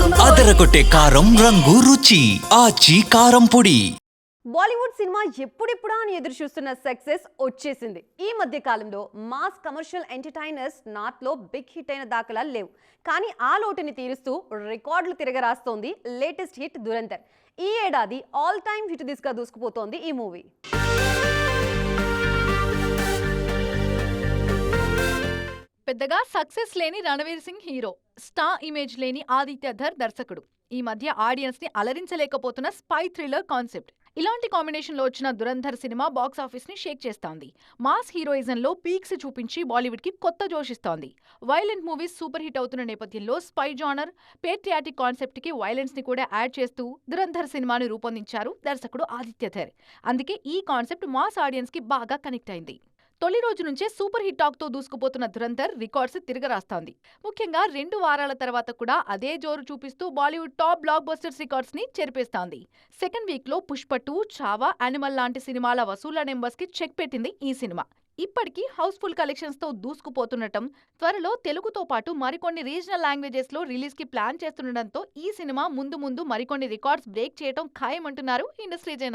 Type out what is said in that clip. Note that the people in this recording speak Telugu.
అదరగొట్టే కారం రంగు రుచి ఆచి కారం పొడి. బాలీవుడ్ సినిమా ఎప్పుడెప్పుడా అని ఎదురు చూస్తున్న సక్సెస్ వచ్చేసింది. ఈ మధ్య కాలంలో మాస్ కమర్షియల్ ఎంటర్టైనర్స్ నాట్లో బిగ్ హిట్ అయిన దాఖలా లేవు. కానీ ఆ లోటుని తీరుస్తూ రికార్డులు తిరగరాస్తోంది లేటెస్ట్ హిట్ దురంతర్ ఈ ఏడాది ఆల్ టైమ్ హిట్ దిశగా దూసుకుపోతోంది ఈ మూవీ. పెద్దగా సక్సెస్ లేని Ranveer Singh hero star image లేని ఆదిత్య ధర్ దర్శకుడు. ఈ మధ్య ఆడియన్స్ని అలరించలేకపోతున్న స్పై థ్రిల్లర్ కాన్సెప్ట్. ఇలాంటి కాంబినేషన్లో వచ్చిన దురంధర్ సినిమా బాక్స్ని షేక్ చేస్తోంది. మాస్ హీరోయిజం లో పీక్స్ చూపించి బాలీవుడ్కి కొత్త జోషిస్తోంది. వైలెంట్ మూవీస్ సూపర్ హిట్ అవుతున్న నేపథ్యంలో స్పై జానర్ పేట్రియాటిక్ కాన్సెప్ట్కి వైలెన్స్ని కూడా యాడ్ చేస్తూ దురంధర్ సినిమాను రూపొందించారు దర్శకుడు ఆదిత్య ధర్. అందుకే ఈ కాన్సెప్ట్ మాస్ ఆడియన్స్కి బాగా కనెక్ట్ అయింది. తొలి రోజు నుంచే సూపర్ హిట్ టాక్తో దూసుకుపోతున్న ధురంధర్ రికార్డ్స్ తిరగరాస్తోంది. ముఖ్యంగా రెండు వారాల తర్వాత కూడా అదే జోరు చూపిస్తూ బాలీవుడ్ టాప్ బ్లాక్ బస్టర్స్ రికార్డ్స్ని చెరిపేస్తోంది. సెకండ్ వీక్లో పుష్ప టూ చావా యానిమల్ లాంటి సినిమాల వసూళ్ళ నెంబర్స్కి చెక్ పెట్టింది ఈ సినిమా. ఇప్పటికీ హౌస్ఫుల్ కలెక్షన్స్తో దూసుకుపోతుండటం త్వరలో తెలుగుతో పాటు మరికొన్ని రీజనల్ లాంగ్వేజెస్లో రిలీజ్కి ప్లాన్ చేస్తుండటంతో ఈ సినిమా ముందు ముందు మరికొన్ని రికార్డ్స్ బ్రేక్ చేయడం ఖాయమంటున్నారు ఇండస్ట్రీ జనాలు